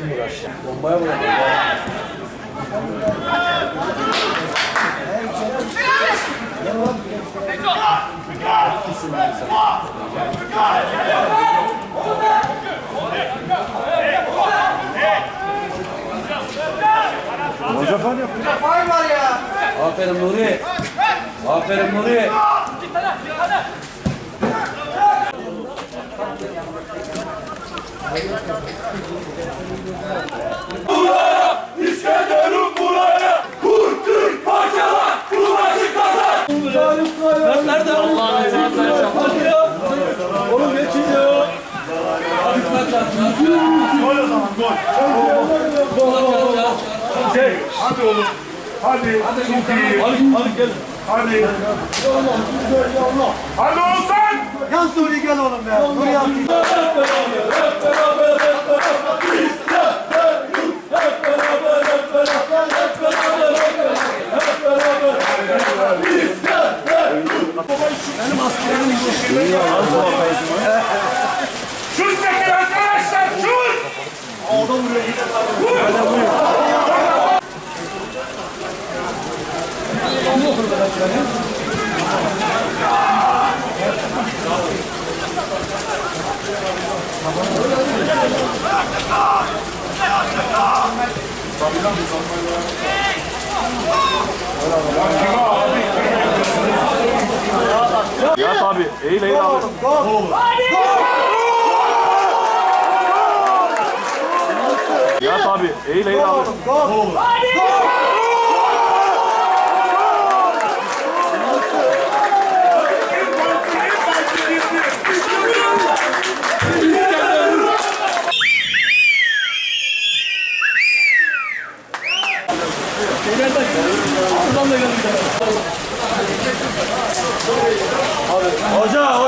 Kim uğraşacak? Bombaya yapıyor? Hoca falan yapıyor. Aferin Nuri. Aferin Nuri. İskenderun buraya kurttur parçala kulaşı kazan. Nerede? Allah'ın izniyle. Oğlum geçin ya. Hadi kaç kaç. Gol o zaman gol. Şey, hadi oğlum. Hadi. Çok iyi. Hadi hadi gel. Hadi. Hadi Oğuzhan. Yaz Nuri gel oğlum be. Nuri at. Şut çekin arkadaşlar şut. Yat abi. Eğil eğil abi. Yat abi. Eğil eğil abi. Hoca hoca. Lan yok 맞아.